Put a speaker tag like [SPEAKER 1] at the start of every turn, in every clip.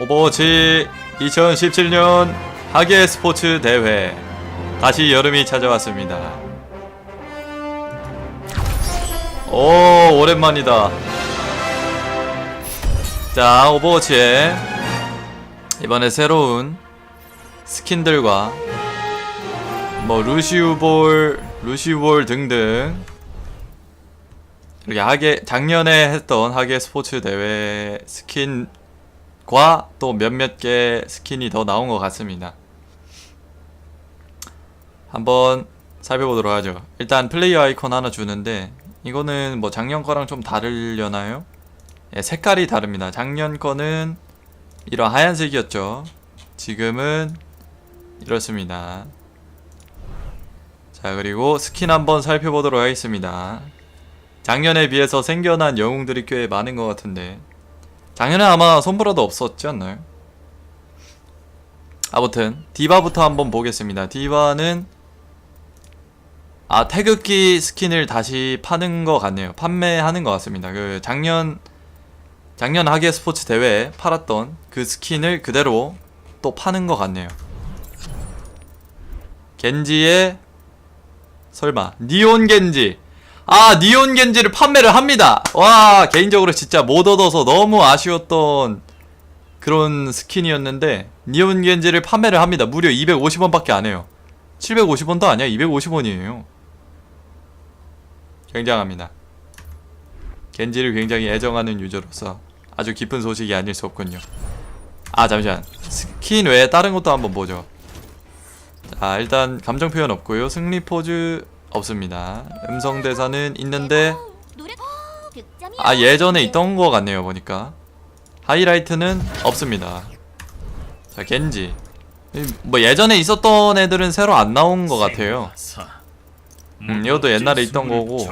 [SPEAKER 1] 오버워치 2017년 하계 스포츠 대회 다시 여름이 찾아왔습니다. 오 오랜만이다. 자 오버워치에 이번에 새로운 스킨들과 뭐 루시우볼, 루시우볼 등등 이렇게 하계 작년에 했던 하계 스포츠 대회 스킨 과 또 몇몇 개 스킨이 더 나온 것 같습니다. 한번 살펴보도록 하죠. 일단 플레이어 아이콘 하나 주는데 이거는 뭐 작년 거랑 좀 다르려나요? 예, 색깔이 다릅니다. 작년 거는 이런 하얀색이었죠. 지금은 이렇습니다. 자 그리고 스킨 한번 살펴보도록 하겠습니다. 작년에 비해서 생겨난 영웅들이 꽤 많은 것 같은데 작년에 아마 손브라도 없었지 않나요? 아무튼 디바부터 한번 보겠습니다. 디바는 아 태극기 스킨을 다시 파는 것 같네요. 판매하는 것 같습니다. 그 작년 작년 하계 스포츠 대회에 팔았던 그 스킨을 그대로 또 파는 것 같네요. 겐지의 설마 니온 겐지 아 니온 겐지를 판매를 합니다. 와 개인적으로 진짜 못 얻어서 너무 아쉬웠던 그런 스킨이었는데 니온 겐지를 판매를 합니다. 무려 250원 밖에 안 해요. 750원도 아니야? 250원이에요. 굉장합니다. 겐지를 굉장히 애정하는 유저로서 아주 기쁜 소식이 아닐 수 없군요. 아 잠시만. 스킨 외에 다른 것도 한번 보죠. 자 일단 감정 표현 없고요. 승리 포즈 없습니다. 음성 대사는 있는데
[SPEAKER 2] 노래 득점이
[SPEAKER 1] 아 예전에 있던 거 같네요 보니까. 하이라이트는 없습니다. 자 겐지. 이, 뭐 예전에 있었던 애들은 새로 안 나온 거 같아요. 음 이것도 옛날에 있던 거고.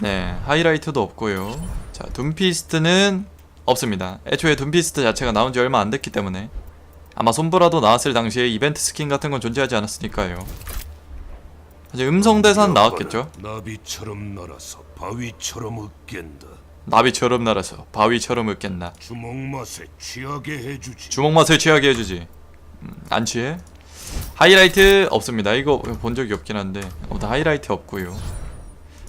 [SPEAKER 1] 네 하이라이트도 없고요. 자 둠피스트는 없습니다. 애초에 둠피스트 자체가 나온 지 얼마 안 됐기 때문에 아마 손브라도 나왔을 당시에 이벤트 스킨 같은 건 존재하지 않았으니까요. 이제 음성 대사는 나왔겠죠?
[SPEAKER 3] 나비처럼 날아서 바위처럼 으깬다.
[SPEAKER 1] 나비처럼 날아서 바위처럼 으깼나
[SPEAKER 3] 주먹 맛에 취하게 해주지.
[SPEAKER 1] 주먹 맛을 취하게 해주지. 음, 안 취해? 하이라이트 없습니다. 이거 본 적이 없긴 한데 아무튼 하이라이트 없고요.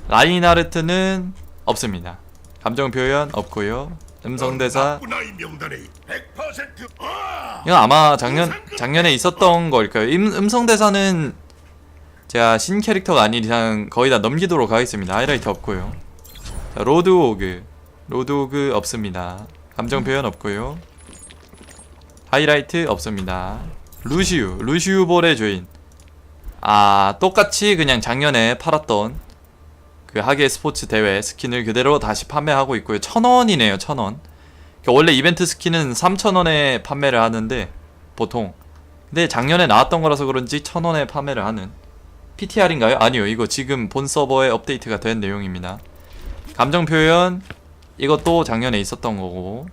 [SPEAKER 1] 라인하르트는 없습니다. 감정 표현 없고요 음성 대사
[SPEAKER 3] 나쁜 아이 명단에 100% 아!
[SPEAKER 1] 이건 아마 작년 작년에 있었던 걸까요? 음, 음성 대사는 제가 신 캐릭터가 아닌 이상 거의 다 넘기도록 하겠습니다. 하이라이트 없고요. 자, 로드 오그 로드 오그 없습니다. 감정 표현 없고요. 하이라이트 없습니다. 루시우 루시우 볼의 주인 아 똑같이 그냥 작년에 팔았던 그 하계 스포츠 대회 스킨을 그대로 다시 판매하고 있고요. 천 원이네요, 천 원. 그러니까 원래 이벤트 스킨은 3,000원에 판매를 하는데 보통 근데 작년에 나왔던 거라서 그런지 1,000원에 판매를 하는 PTR인가요? 아니요. 이거 지금 본 서버에 업데이트가 된 내용입니다. 감정 표현 이것도 작년에 있었던 거고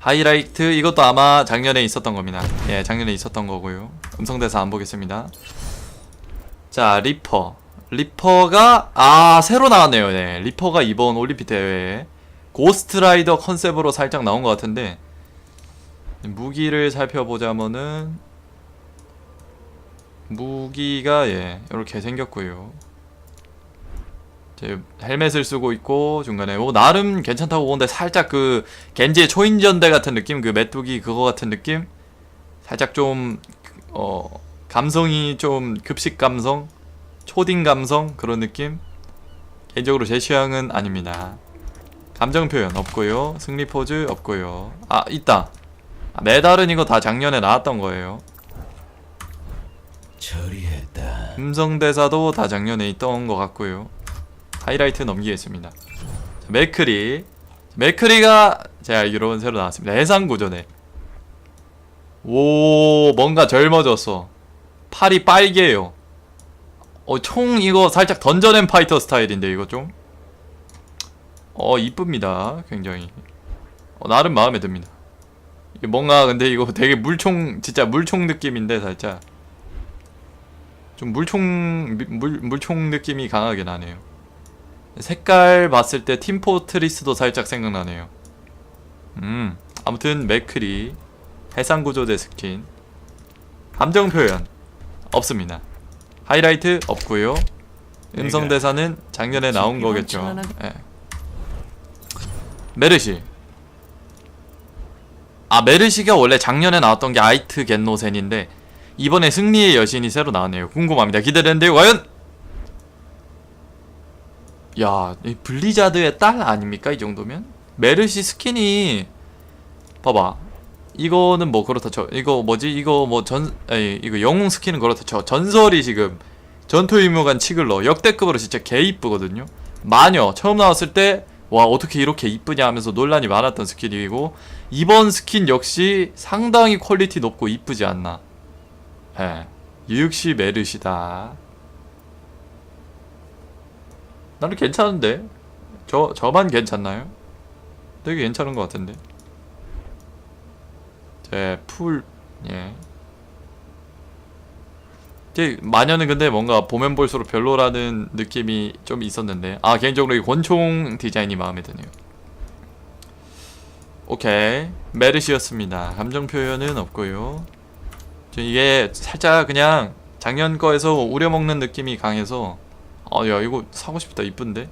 [SPEAKER 1] 하이라이트 이것도 아마 작년에 있었던 겁니다. 예, 작년에 있었던 거고요. 음성 대사 안 보겠습니다. 자, 리퍼. 리퍼가 아, 새로 나왔네요. 네. 리퍼가 이번 올림픽 대회에 고스트라이더 컨셉으로 살짝 나온 것 같은데 무기를 살펴보자면은 무기가 예 이렇게 생겼고요. 헬멧을 쓰고 있고 중간에 뭐 나름 괜찮다고 보는데 살짝 그 겐지의 초인전대 같은 느낌 그 메뚜기 그거 같은 느낌 살짝 좀 어 감성이 좀 급식 감성 초딩 감성 그런 느낌 개인적으로 제 취향은 아닙니다. 감정 표현 없고요. 승리 포즈 없고요. 아 있다. 아, 메달은 이거 다 작년에 나왔던 거예요.
[SPEAKER 4] 처리했다.
[SPEAKER 1] 음성 대사도 다 작년에 있던 것 같고요. 하이라이트 넘기겠습니다. 자, 맥크리. 맥크리가 제가 알기로는 새로 나왔습니다. 해상 구조네. 오 뭔가 젊어졌어. 팔이 빨개요. 어 총 이거 살짝 던전 앤 파이터 스타일인데 이거 좀. 어 이쁩니다. 굉장히. 어, 나름 마음에 듭니다. 뭔가 근데 이거 되게 물총 진짜 물총 느낌인데 살짝. 좀 물총 미- 물, 물총 느낌이 강하게 나네요. 색깔 봤을 때 팀포트리스도 살짝 생각나네요. 음 아무튼 맥크리 해상구조대 스킨. 감정 표현. 없습니다 하이라이트 없고요 음성 대사는 작년에 나온 거겠죠 예. 메르시 아 메르시가 원래 작년에 나왔던 게 아이트 겐노센인데 이번에 승리의 여신이 새로 나왔네요 궁금합니다 기대되는데요 과연 야, 이 블리자드의 딸 아닙니까? 이 정도면? 메르시 스킨이 봐봐. 이거는 뭐 그렇다 쳐. 이거 뭐지? 이거 뭐 전 아니 이거 영웅 스킨은 그렇다 쳐. 전설이 지금 전투 유무관 치글러 역대급으로 진짜 개 이쁘거든요. 마녀 처음 나왔을 때 와 어떻게 이렇게 이쁘냐 하면서 논란이 많았던 스킨이고 이번 스킨 역시 상당히 퀄리티 높고 이쁘지 않나. 예. 역시 메르시다. 나는 괜찮은데 저 저만 괜찮나요? 되게 괜찮은 것 같은데 예. 제 마녀는 근데 뭔가 보면 볼수록 별로라는 느낌이 좀 있었는데 아 개인적으로 이 권총 디자인이 마음에 드네요. 오케이 메르시였습니다. 감정 표현은 없고요. 저 이게 살짝 그냥 작년 거에서 우려먹는 느낌이 강해서 아야 이거 사고 싶다 이쁜데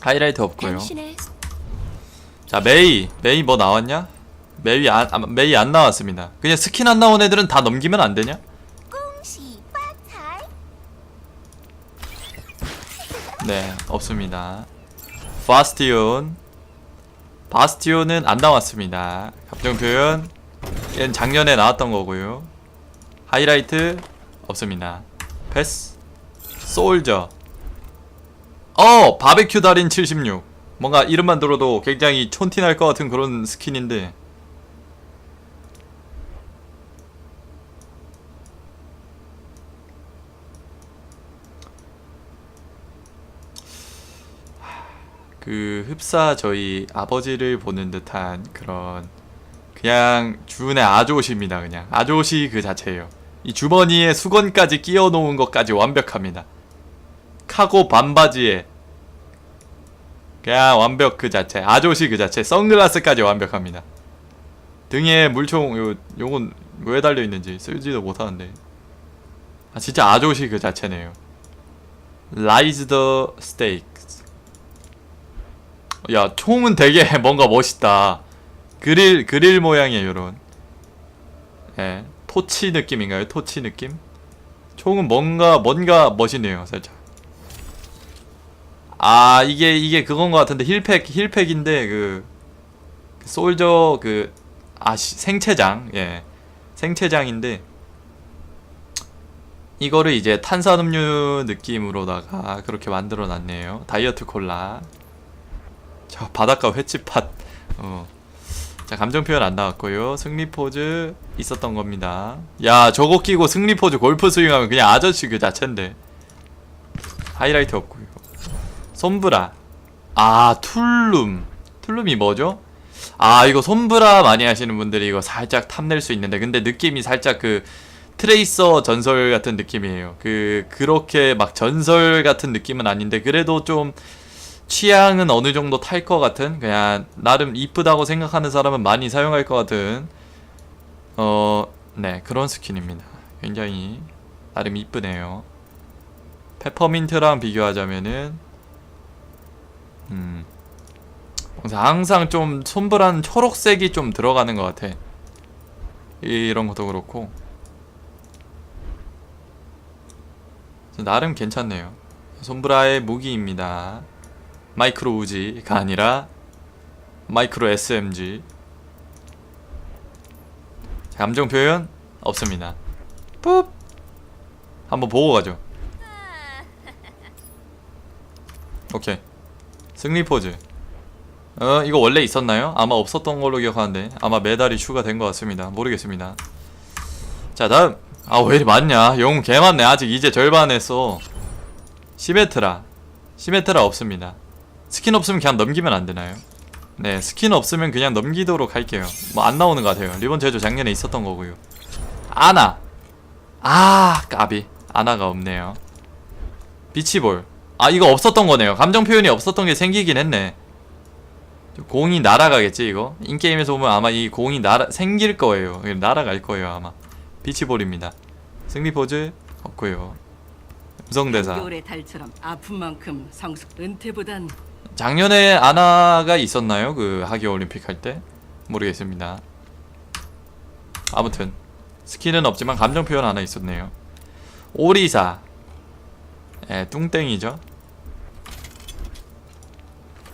[SPEAKER 1] 하이라이트 없고요 자 메이 메이 뭐 나왔냐 메이 안, 아, 메이 안 나왔습니다. 그냥 스킨 안 나온 애들은 다 넘기면 안 되냐? 네 없습니다. 바스티온. 바스티온은 안 나왔습니다. 갑종 표현. 얘는 작년에 나왔던 거고요. 하이라이트 없습니다. 패스. 소울저. 어! 바베큐 달인 76 뭔가 이름만 들어도 굉장히 촌티날 것 같은 그런 스킨인데. 그 흡사 저희 아버지를 보는 듯한 그런 그냥 준의 아조시입니다 그냥. 아조시 그 자체예요. 이 주머니에 수건까지 끼워 놓은 것까지 완벽합니다. 카고 반바지에 그냥 완벽 그 자체 아조시 그 자체 선글라스까지 완벽합니다. 등에 물총 요 요건 왜 달려 있는지 쓰지도 못하는데. 아 진짜 아조시 그 자체네요. 라이즈 더 스테이크스 야 총은 되게 뭔가 멋있다. 그릴 그릴 모양의 요런. 예 토치 느낌인가요? 토치 느낌? 총은 뭔가 뭔가 멋있네요 살짝. 아 이게 이게 그건 것 같은데 힐팩 힐팩인데 그 솔저 그 아 생체장 예. 생체장인데 이거를 이제 탄산음료 느낌으로다가 그렇게 만들어 놨네요. 다이어트 콜라 저 바닷가 횟집밭. 어. 자 감정 표현 안 나왔고요. 승리 포즈 있었던 겁니다. 야 저거 끼고 승리 포즈 골프 스윙하면 그냥 아저씨 그 자체인데. 하이라이트 없고요 솜브라. 아 툴룸. 툴룸이 뭐죠? 아 이거 솜브라 많이 하시는 분들이 이거 살짝 탐낼 수 있는데 근데 느낌이 살짝 그 트레이서 전설 같은 느낌이에요. 그 그렇게 막 전설 같은 느낌은 아닌데 그래도 좀 취향은 어느 정도 탈 것 같은 그냥 나름 이쁘다고 생각하는 사람은 많이 사용할 것 같은 어 네 그런 스킨입니다. 굉장히 나름 이쁘네요. 페퍼민트랑 비교하자면은 음 항상 좀 손불한 초록색이 좀 들어가는 것 같아. 이런 것도 그렇고. 나름 괜찮네요. 손브라의 무기입니다 마이크로 우지가 아니라 마이크로 SMG 감정 표현 없습니다. ปุ๊ 한번 보고 가죠. 오케이. 승리 포즈. 어 이거 원래 있었나요? 아마 없었던 걸로 기억하는데 아마 메달이 추가된 것 같습니다. 모르겠습니다. 자 다음. 아 왜 이리 많냐? 영웅 개 많네. 아직 이제 절반 했어 시메트라. 시메트라 없습니다 스킨 없으면 그냥 넘기면 안 되나요? 네, 스킨 없으면 그냥 넘기도록 할게요. 뭐 안 나오는 것 같아요. 리본 제조 작년에 있었던 거고요. 아나. 아, 까비. 아나가 없네요. 비치볼. 아, 이거 없었던 거네요. 감정 표현이 없었던 게 생기긴 했네. 공이 날아가겠지 이거 인게임에서 보면 아마 이 공이 날아 생길 거예요 날아갈 거예요 아마 비치볼입니다 승리 포즈 없고요 음성대사
[SPEAKER 4] 아픈 만큼 성숙 은퇴보단
[SPEAKER 1] 작년에 아나가 있었나요? 그 하기 올림픽 할 때? 모르겠습니다. 아무튼 스킬은 없지만 감정 표현 하나 있었네요. 오리사. 예, 뚱땡이죠.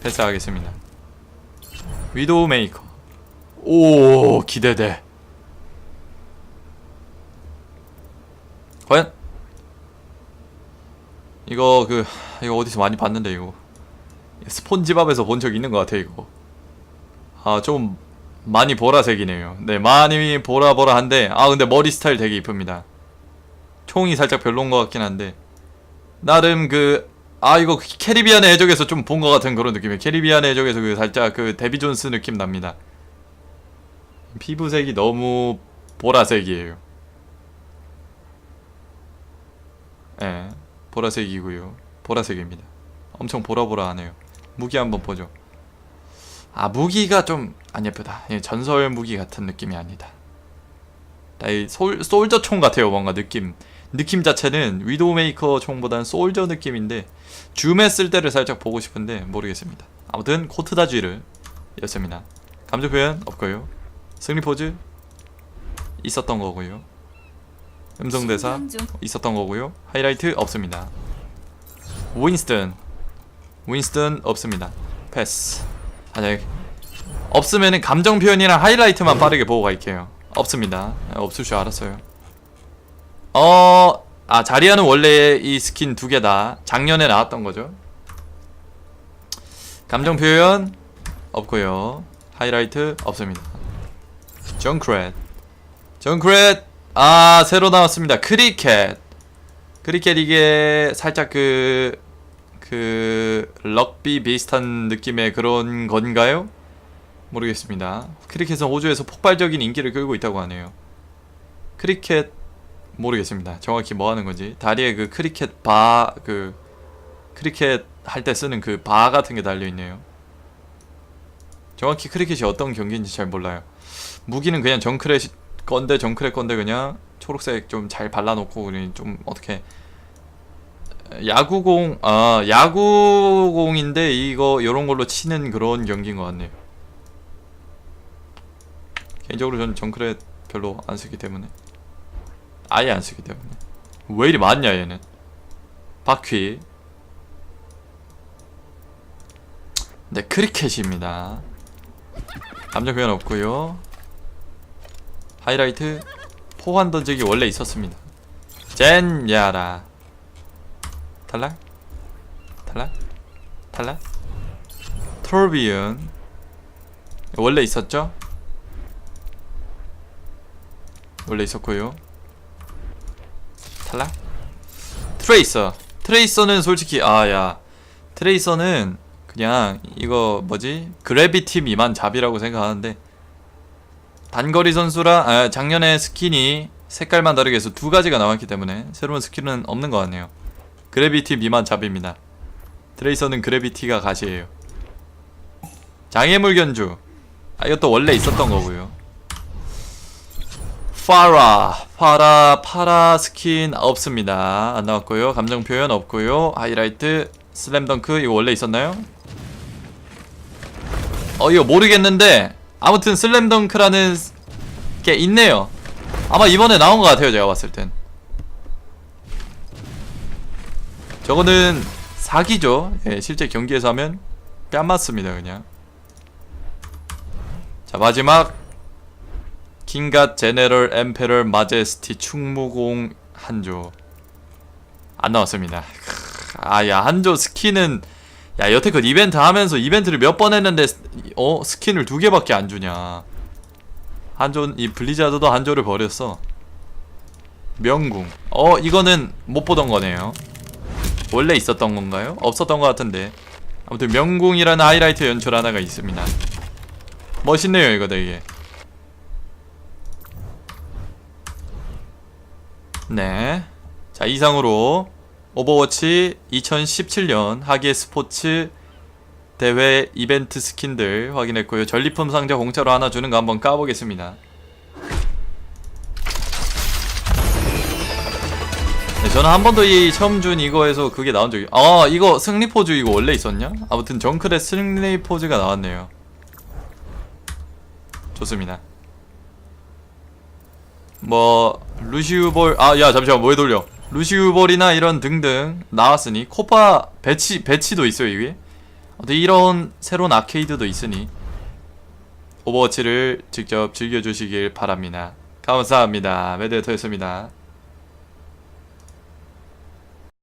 [SPEAKER 1] 패스하겠습니다. 위도우 메이커. 오, 기대돼. 과연 이거 그 이거 어디서 많이 봤는데 이거 스폰지밥에서 본 적 있는 것 같아 이거. 아 좀 많이 보라색이네요. 네 많이 보라보라한데 아 근데 머리 스타일 되게 이쁩니다. 총이 살짝 별론 것 같긴 한데. 나름 그 아 이거 캐리비안의 해적에서 좀 본 것 같은 그런 느낌이에요. 캐리비안의 해적에서 그 살짝 그 데비 존스 느낌 납니다. 피부색이 너무 보라색이에요. 예 보라색이고요. 보라색입니다. 엄청 보라보라하네요 무기 한번 보죠. 아 무기가 좀 안 예쁘다. 예, 전설 무기 같은 느낌이 아니다. 이 솔, 솔저 총 같아요 뭔가 느낌. 느낌 자체는 위도우메이커 총보단 솔저 느낌인데 줌했을 때를 살짝 보고 싶은데 모르겠습니다. 아무튼 코트다쥐를 였습니다. 감정 표현 없고요. 승리 포즈 있었던 거고요. 음성 대사 있었던 거고요. 하이라이트 없습니다. 윈스턴 윈스턴 없습니다. 패스. 아니 없으면은 감정 표현이랑 하이라이트만 빠르게 보고 갈게요. 없습니다. 아, 없을 줄 알았어요. 어, 아 자리아는 원래 이 스킨 두 개 다 작년에 나왔던 거죠. 감정 표현 없고요. 하이라이트 없습니다. 정크렛, 정크렛 아 새로 나왔습니다. 크리켓, 크리켓 이게 살짝 그 그 럭비 비슷한 느낌의 그런 건가요? 모르겠습니다. 크리켓은 호주에서 폭발적인 인기를 끌고 있다고 하네요. 크리켓 모르겠습니다. 정확히 뭐 하는 건지 다리에 그 크리켓 바 그 크리켓 할 때 쓰는 그 바 같은 게 달려 있네요. 정확히 크리켓이 어떤 경기인지 잘 몰라요. 무기는 그냥 정크렛 건데 정크렛 건데 그냥 초록색 좀 잘 발라놓고 그냥 좀 어떻게 야구공 아 야구공인데 이거 요런 걸로 치는 그런 경기인 것 같네요. 개인적으로 저는 정크렛 별로 안 쓰기 때문에 아예 안 쓰기 때문에 왜 이리 많냐 얘는 바퀴 네 크리켓입니다. 감정 표현 없고요. 하이라이트 포환 던지기 원래 있었습니다. 젠야라 탈락? 탈락? 탈락? 톨비언 원래 있었죠? 원래 있었고요. 탈락? 트레이서. 트레이서는 솔직히 아야. 트레이서는 그냥 이거 뭐지? 그래비티 미만 잡이라고 생각하는데 단거리 선수라 아, 작년에 스킨이 색깔만 다르게 해서 두 가지가 나왔기 때문에 새로운 스킬은 없는 것 같네요 그래비티 미만 잡입니다. 트레이서는 그래비티가 가시예요. 장애물 견주. 아 이것도 원래 있었던 거고요. 파라 파라 파라 스킨 없습니다. 안 나왔고요. 감정 표현 없고요. 하이라이트 슬램덩크 이거 원래 있었나요? 어 이거 모르겠는데 아무튼 슬램덩크라는 게 있네요. 아마 이번에 나온 것 같아요 제가 봤을 땐 저거는 사기죠. 예, 실제 경기에서 하면 뺨 맞습니다 그냥. 자 마지막. 킹갓 제네럴 엠페럴 마제스티 충무공 한조. 안 나왔습니다. 아야 한조 스킨은 야 여태껏 이벤트 하면서 이벤트를 몇 번 했는데 어 스킨을 두 개밖에 안 주냐. 한조 이 블리자드도 한조를 버렸어. 명궁. 어 이거는 못 보던 거네요 원래 있었던 건가요? 없었던 것 같은데 아무튼 명궁이라는 하이라이트 연출 하나가 있습니다 멋있네요 이거 되게 네. 자, 이상으로 오버워치 2017년 하계 스포츠 대회 이벤트 스킨들 확인했고요. 전리품 상자 공짜로 하나 주는 거 한번 까보겠습니다. 저는 한 번도 이 처음 준 이거에서 그게 나온 적이 아 이거 승리 포즈 이거 원래 있었냐? 아무튼 정크의 승리 포즈가 나왔네요. 좋습니다. 뭐 루시우볼 아 야 잠시만 뭐에 돌려 루시우볼이나 이런 등등 나왔으니 코파 배치 배치도 있어요 이게 어떤 이런 새로운 아케이드도 있으니 오버워치를 직접 즐겨주시길 바랍니다 감사합니다 메데터였습니다